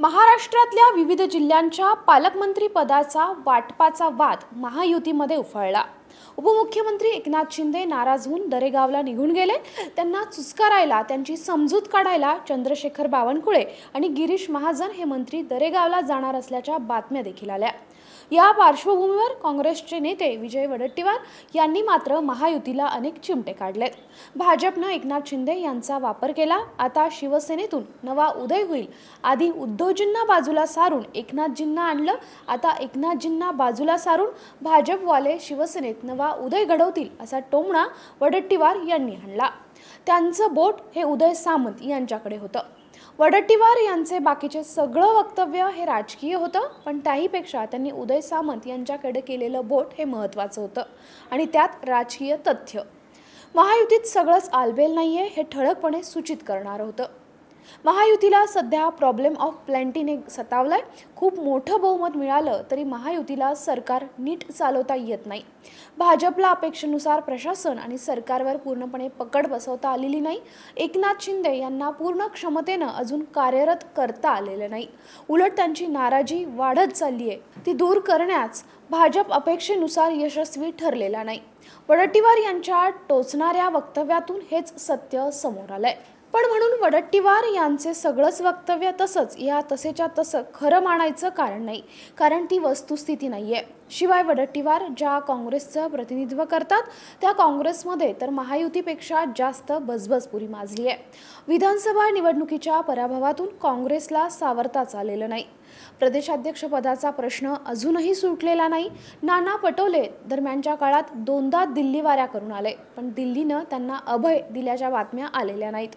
महाराष्ट्रातल्या विविध जिल्ह्यांच्या पालकमंत्री पदाचा वाटपाचा वाद महायुतीमध्ये उफाळला. उपमुख्यमंत्री एकनाथ शिंदे नाराज होऊन दरेगावला निघून गेले. त्यांना चुस्कारायला त्यांची समजूत काढायला चंद्रशेखर बावनकुळे आणि गिरीश महाजन हे मंत्री दरेगावला जाणार असल्याच्या बातम्या देखील आल्या. या पार्श्वभूमीवर काँग्रेसचे नेते विजय वडट्टीवार यांनी मात्र महायुतीला अनेक चिमटे काढलेत भाजपनं एकनाथ शिंदे यांचा वापर केला. आता शिवसेनेतून नवा उदय होईल. आधी उद्धवजींना बाजूला सारून एकनाथजींना आणलं. आता एकनाथजींना बाजूला सारून भाजपवाले शिवसेनेत नवा उदय घडवतील असा टोमणा वडट्टीवार यांनी आणला. त्यांचं बोट हे उदय सामंत यांच्याकडे होतं. वडट्टीवार यांचे बाकीचे सगळं वक्तव्य हे राजकीय होतं पण त्याहीपेक्षा त्यांनी उदय सामंत यांच्याकडे केलेलं बोट हे महत्त्वाचं होतं आणि त्यात राजकीय तथ्य. महायुतीत सगळंच आलबेल नाहीये हे ठळकपणे सूचित करणारं होतं. महायुतीला सध्या प्रॉब्लेम ऑफ प्लॅन्टीने सतावलाय. खूप मोठं बहुमत मिळालं तरी महायुतीला सरकार नीट चालवता येत नाही. भाजपला अपेक्षेनुसार प्रशासन आणि सरकारवर पूर्णपणे पकड बसवता आलेली नाही. एकनाथ शिंदे यांना पूर्ण क्षमतेनं अजून कार्यरत करता आलेलं नाही. उलट त्यांची नाराजी वाढत चालली आहे. ती दूर करण्यास भाजप अपेक्षेनुसार यशस्वी ठरलेला नाही. वडट्टीवार यांच्या टोचणाऱ्या वक्तव्यातून हेच सत्य समोर आलंय. पण म्हणून वडट्टीवार यांचे सगळंच वक्तव्य तसंच या तसेच्या तसं खरं मानायचं कारण नाही कारण ती वस्तुस्थिती नाही आहे शिवाय वडट्टीवार ज्या काँग्रेसचं प्रतिनिधित्व करतात त्या काँग्रेसमध्ये तर महायुतीपेक्षा जास्त बजबजपुरी माजली आहे विधानसभा निवडणुकीच्या पराभवातून काँग्रेसला सावरताच आलेलं नाही. प्रदेशाध्यक्षपदाचा प्रश्न अजूनही सुटलेला नाही. नाना पटोले दरम्यानच्या काळात दोनदा दिल्ली वाऱ्या करून आले पण दिल्लीनं त्यांना अभय दिल्याच्या बातम्या आलेल्या नाहीत.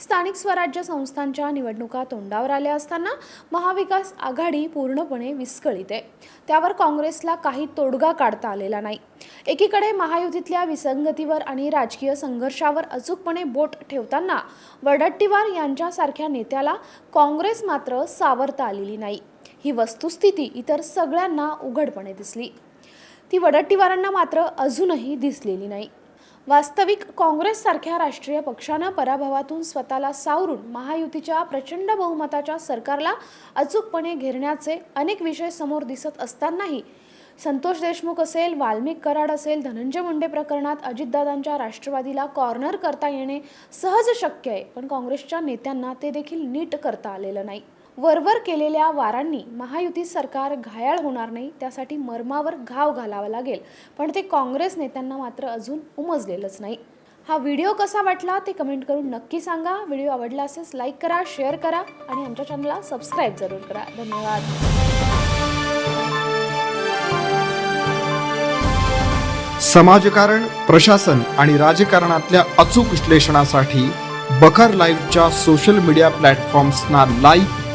स्थानिक स्वराज्य संस्थांच्या निवडणुका तोंडावर आल्या असताना महाविकास आघाडी पूर्णपणे विस्कळीत आहे. त्यावर काँग्रेसला काही तोडगा काढता आलेला नाही. एकीकडे महायुतीतल्या विसंगतीवर आणि राजकीय संघर्षावर अचूकपणे बोट ठेवताना वडट्टीवार यांच्यासारख्या नेत्याला काँग्रेस मात्र सावरता आलेली नाही. ही वस्तुस्थिती इतर सगळ्यांना उघडपणे दिसली. ती वडट्टीवारांना मात्र अजूनही दिसलेली नाही. वास्तविक काँग्रेससारख्या राष्ट्रीय पक्षानं पराभवातून स्वतःला सावरून महायुतीच्या प्रचंड बहुमताच्या सरकारला अचूकपणे घेरण्याचे अनेक विषय समोर दिसत असतानाही संतोष देशमुख असेल वाल्मिक कराड असेल धनंजय मुंडे प्रकरणात अजितदादांच्या राष्ट्रवादीला कॉर्नर करता येणे सहज शक्य आहे पण काँग्रेसच्या नेत्यांना ते देखील नीट करता आलेलं नाही. वरवर केलेल्या वारांनी महायुती सरकार घायाळ होणार नाही त्यासाठी मर्मावर घाव घालावा लागेल. पण ते काँग्रेस नेत्यांना मात्र अजून उमजलेलंच नाही. हा व्हिडिओ कसा वाटला ते कमेंट करून नक्की सांगा. व्हिडिओ आवडला असेल लाईक करा शेअर करा आणि आमच्या चॅनलला सबस्क्राईब जरूर करा. धन्यवाद. समाजकारण प्रशासन आणि राजकारणातल्या अचूक विश्लेषणासाठी बखर लाईव्हच्या सोशल मीडिया प्लॅटफॉर्म्सना लाईक